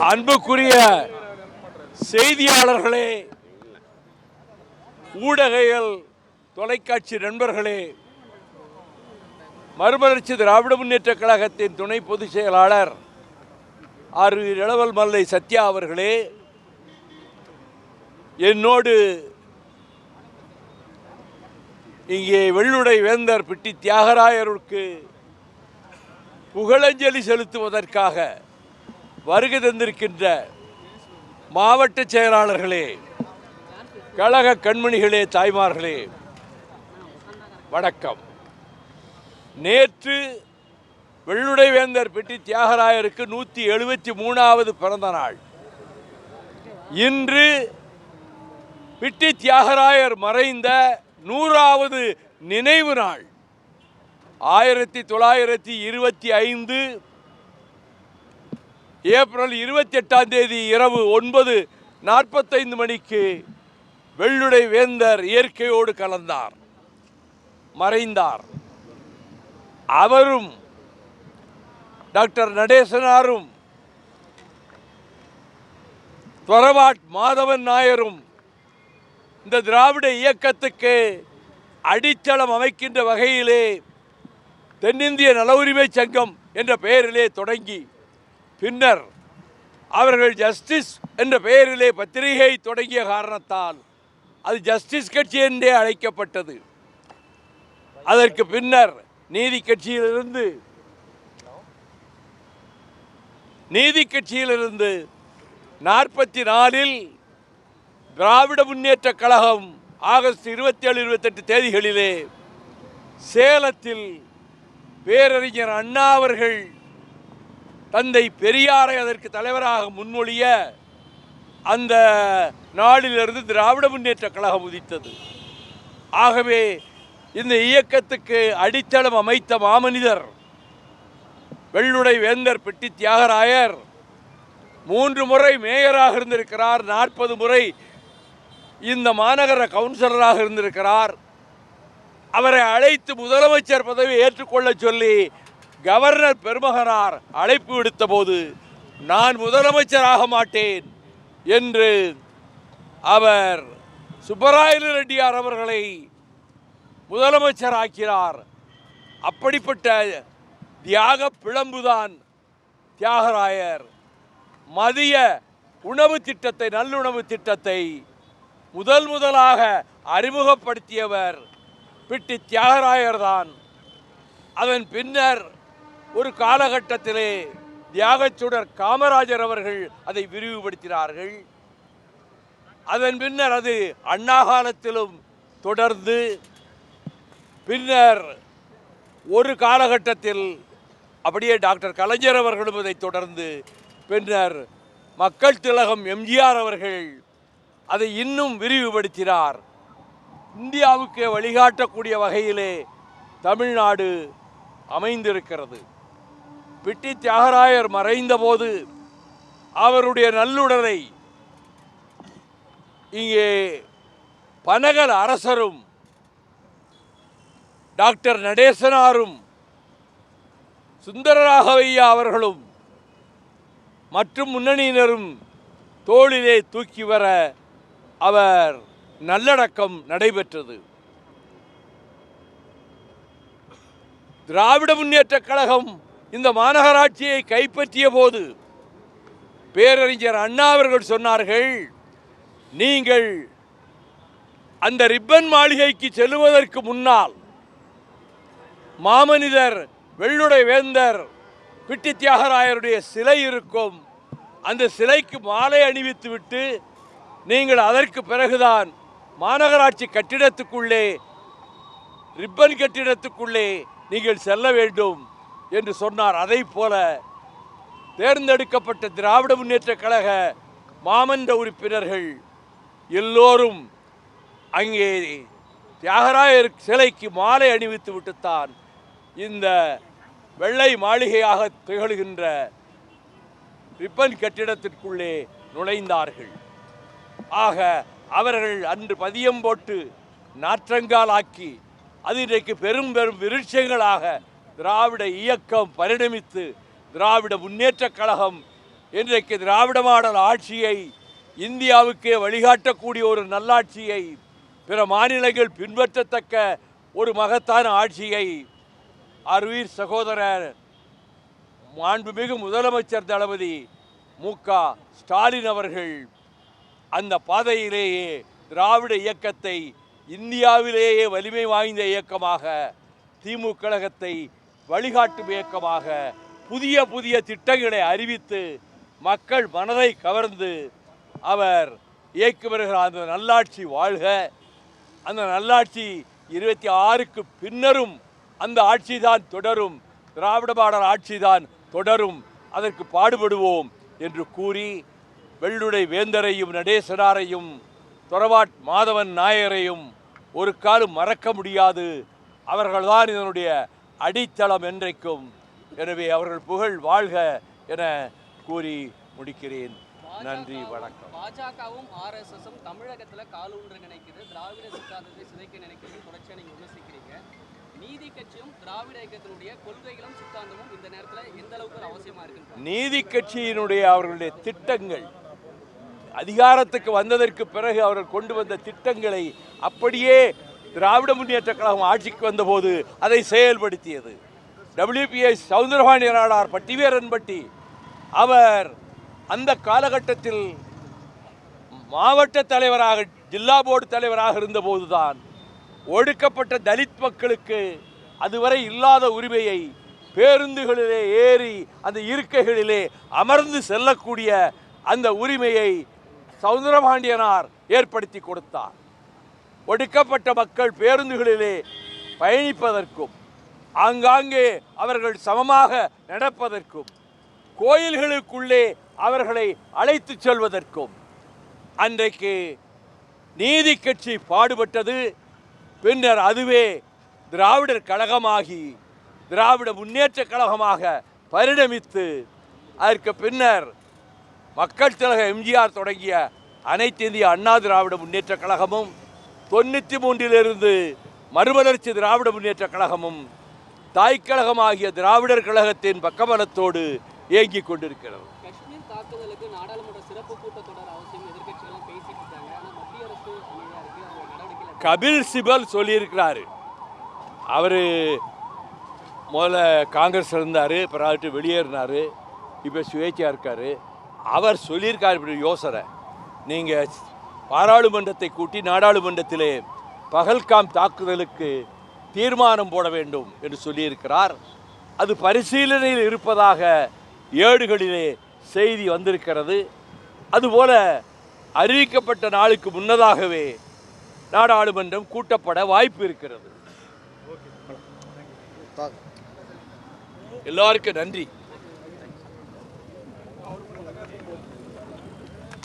அன்புக்குரிய செய்தியாளர்களே ஊடகைகள் தொலைக்காட்சி நண்பர்களே மறுமலர்ச்சி திராவிட முன்னேற்ற கழகத்தின் துணை பொதுச் செயலாளர் ஆர் இளவல் மல்லை சத்யா அவர்களே என்னோடு இங்கே வெள்ளுடை வேந்தர் பிட்டி தியாகராயருக்கு புகழஞ்சலி செலுத்துவதற்காக வருகை தந்திருக்கின்ற மாவட்ட செயலாளர்களே கழக கண்மணிகளே தாய்மார்களே வணக்கம். நேற்று வெள்ளுடை வேந்தர் பெட்டி தியாகராயருக்கு நூற்றி எழுபத்தி மூணாவது பிறந்த நாள். இன்று பிட்டி தியாகராயர் மறைந்த நூறாவது நினைவு நாள். ஆயிரத்தி தொள்ளாயிரத்தி இருபத்தி ஐந்து ஏப்ரல் இருபத்தி எட்டாம் தேதி இரவு ஒன்பது நாற்பத்தைந்து மணிக்கு வெள்ளுடை வேந்தர் இயற்கையோடு கலந்தார் மறைந்தார். அவரும் டாக்டர் நடேசனாரும் தொரவாட் மாதவன் நாயரும் இந்த திராவிட இயக்கத்துக்கு அடித்தளம் அமைக்கின்ற வகையிலே தென்னிந்திய நல உரிமை சங்கம் என்ற பெயரிலே தொடங்கி பின்னர் அவர்கள் ஜஸ்டிஸ் என்ற பெயரிலே பத்திரிகை தொடங்கிய காரணத்தால் அது ஜஸ்டிஸ் கட்சி என்றே அழைக்கப்பட்டது. அதற்கு பின்னர் நீதி கட்சியிலிருந்து நீதி கட்சியிலிருந்து நாற்பத்தி நாலில் திராவிட முன்னேற்ற கழகம் ஆகஸ்ட் இருபத்தி ஏழு இருபத்தெட்டு தேதிகளிலே சேலத்தில் பேரறிஞர் அண்ணா அவர்கள் தந்தை பெரியாரை அதற்கு தலைவராக முன்மொழிய அந்த நாளிலிருந்து திராவிட முன்னேற்ற கழகம் உதித்தது. ஆகவே இந்த இயக்கத்துக்கு அடித்தளம் அமைத்த மாமனிதர் வெள்ளுடை வேந்தர் பெட்டி தியாகராயர் மூன்று முறை மேயராக இருந்திருக்கிறார் நாற்பது முறை இந்த மாநகர கவுன்சிலராக இருந்திருக்கிறார். அவரை அழைத்து முதலமைச்சர் பதவி ஏற்றுக்கொள்ள சொல்லி கவர்னர் பெருமகனார் அழைப்பு விடுத்த போது நான் முதலமைச்சராக மாட்டேன் என்று அவர் சுப்பராயலு ரெட்டியார் அவர்களை முதலமைச்சராக்கிறார் அப்படிப்பட்ட தியாக பிளம்புதான் தியாகராயர். மதிய உணவு திட்டத்தை நல்லுணவு திட்டத்தை முதல் முதலாக அறிமுகப்படுத்தியவர் பிட்டி தியாகராயர் தான் அதன் பின்னர் ஒரு காலகட்டத்திலே தியாகச்சுடர் காமராஜர் அவர்கள் அதை விரிவுபடுத்தினார்கள். அதன் பின்னர் அது அண்ணா காலத்திலும் தொடர்ந்து பின்னர் ஒரு காலகட்டத்தில் அப்படியே டாக்டர் கலைஞர் அவர்களும் இதை தொடர்ந்து பின்னர் மக்கள் திலகம் எம்ஜிஆர் அவர்கள் அதை இன்னும் விரிவுபடுத்தினார். இந்தியாவுக்கு வழிகாட்டக்கூடிய வகையிலே தமிழ்நாடு அமைந்திருக்கிறது. பிட்டி தியாகராயர் மறைந்தபோது அவருடைய நல்லுடலை இங்கே பனகல் அரசரும் டாக்டர் நடேசனாரும் சுந்தரராகவையா அவர்களும் மற்றும் முன்னணியினரும் தோளிலே தூக்கி வர அவர் நல்லடக்கம் நடைபெற்றது. திராவிட முன்னேற்றக் கழகம் இந்த மாநகராட்சியை கைப்பற்றிய போது பேரறிஞர் அண்ணா அவர்கள் சொன்னார்கள் நீங்கள் அந்த ரிப்பன் மாளிகைக்கு செல்லுவதற்கு முன்னால் மாமனிதர் வெள்ளுடை வேந்தர் பிட்டி தியாகராயருடைய சிலை இருக்கும். அந்த சிலைக்கு மாலை அணிவித்து விட்டு நீங்கள் அதற்கு பிறகுதான் மாநகராட்சி கட்டிடத்துக்குள்ளே ரிப்பன் கட்டிடத்துக்குள்ளே நீங்கள் செல்ல வேண்டும். என்று சொன்னார். அதை போல தேர்ந்தெடுக்கப்பட்ட திராவிட முன்னேற்ற கழக மாமன்ற உறுப்பினர்கள் எல்லோரும் அங்கே தியாகராயர் சிலைக்கு மாலை அணிவித்து விட்டுத்தான் இந்த வெள்ளை மாளிகையாக திகழ்கின்ற ரிப்பன் கட்டிடத்திற்குள்ளே நுழைந்தார்கள். ஆக அவர்கள் அன்று பதியம் போட்டு நாற்றங்கால் ஆக்கி அது இன்றைக்கு பெரும் பெரும் விருட்சங்களாக திராவிட இயக்கம் பரிணமித்து திராவிட முன்னேற்றக் கழகம் இன்றைக்கு திராவிட மாடல் ஆட்சியை இந்தியாவுக்கே வழிகாட்டக்கூடிய ஒரு நல்லாட்சியை பிற மாநிலங்கள் பின்பற்றத்தக்க ஒரு மகத்தான ஆட்சியை அருவீர் சகோதரர் மாண்புமிகு முதலமைச்சர் தளபதி மு க ஸ்டாலின் அவர்கள் அந்த பாதையிலேயே திராவிட இயக்கத்தை இந்தியாவிலேயே வலிமை வாய்ந்த இயக்கமாக திமுக கழகத்தை வழிகாட்டும் இயக்கமாக புதிய புதிய திட்டங்களை அறிவித்து மக்கள் மனதை கவர்ந்து அவர் இயக்கி வருகிற அந்த நல்லாட்சி வாழ்க. அந்த நல்லாட்சி இருபத்தி ஆறுக்கு பின்னரும் அந்த ஆட்சி தான் தொடரும். திராவிட பாடல் ஆட்சி தான் தொடரும். அதற்கு பாடுபடுவோம் என்று கூறி வெள்ளுடை வேந்தரையும் நடேசனாரையும் தொரவாட் மாதவன் நாயரையும் ஒரு காலம் மறக்க முடியாது. அவர்கள்தான் இதனுடைய அடித்தளம் என்றைக்கும். எனவே அவர்கள் புகழ் வாழ்க என கூறி முடிக்கிறேன். நன்றி வணக்கம். பாஜகவும் ஆர்எஸ்எஸும் தமிழகத்துல காலூன்ற நினைக்குது. திராவிட சித்தாந்தத்தை சிதைக்க நினைக்கிறது தொடர்ச்சியா நீங்க விமர்சிக்கிறீங்க. நீதி கட்சியும் திராவிட இயக்கத்தினுடைய கொள்கைகளும் சித்தாந்தமும் இந்த நேரத்துல எந்த அளவுக்கு ஒரு அவசியமா இருக்குன்னு நீதி கட்சியினுடைய அவர்களுடைய திட்டங்கள் அதிகாரத்துக்கு வந்ததற்கு பிறகு அவர்கள் கொண்டு வந்த திட்டங்களை அப்படியே திராவிட முன்னேற்ற கழகம் ஆட்சிக்கு வந்தபோது அதை செயல்படுத்தியது. W P S Soundarapani Nadar Pattiveeranpatti அவர் அந்த காலகட்டத்தில் மாவட்ட தலைவராக ஜில்லா போர்டு தலைவராக இருந்தபோதுதான் ஒடுக்கப்பட்ட தலித் மக்களுக்கு அதுவரை இல்லாத உரிமையை பேருந்துகளிலே ஏறி அந்த இருக்கைகளிலே அமர்ந்து செல்லக்கூடிய அந்த உரிமையை சவுந்தரபாண்டியனார் ஏற்படுத்தி கொடுத்தார். ஒடுக்கப்பட்ட மக்கள் பேருந்துகளிலே பயணிப்பதற்கும் ஆங்காங்கே அவர்கள் சமமாக நடப்பதற்கும் கோயில்களுக்குள்ளே அவர்களை அழைத்துச் செல்வதற்கும். அன்றைக்கு நீதி கட்சி பாடுபட்டது. பின்னர் அதுவே திராவிடர் கழகமாகி திராவிட முன்னேற்ற கழகமாக பரிணமித்து அதற்கு பின்னர் மக்கள் திலக எம்ஜிஆர் தொடங்கிய அனைத்து இந்திய அண்ணா திராவிட முன்னேற்ற கழகமும் தொண்ணூற்றி மூன்றிலிருந்து மறுமலர்ச்சி திராவிட முன்னேற்ற கழகமும் தாய்க்கழகமாகிய திராவிடர் கழகத்தின் பக்கபலத்தோடு இயங்கிக் கொண்டிருக்கிறது. காஷ்மீர் தாக்குதலுக்கு நாடாளுமன்ற சிறப்பு கூட்டத்தொடர் அவசியம் எதிர்க்கட்சிகள் பேசிட்டு இருக்காங்க ஆனா மத்திய அரசு அமைதியா இருக்கு. அவங்க நடவடிக்கைகள் கபில் சிபல் சொல்லியிருக்கிறாரு. அவர் முதல்ல காங்கிரஸ் இருந்தார் பிறகு வெளியேறினார். இப்போ சுயேட்சையாக இருக்கார். அவர் சொல்லியிருக்கார் இப்படி யோசனை. நீங்கள் பாராளுமன்றத்தை கூட்டி நாடாளுமன்றத்திலே பகல்காம் தாக்குதலுக்கு தீர்மானம் போட வேண்டும் என்று சொல்லியிருக்கிறார். அது பரிசீலனையில் இருப்பதாக ஏடுகளிலே செய்தி வந்திருக்கிறது. அதுபோல அறிவிக்கப்பட்ட நாளுக்கு முன்னதாகவே நாடாளுமன்றம் கூட்டப்பட வாய்ப்பு இருக்கிறது. எல்லாருக்கும் நன்றி.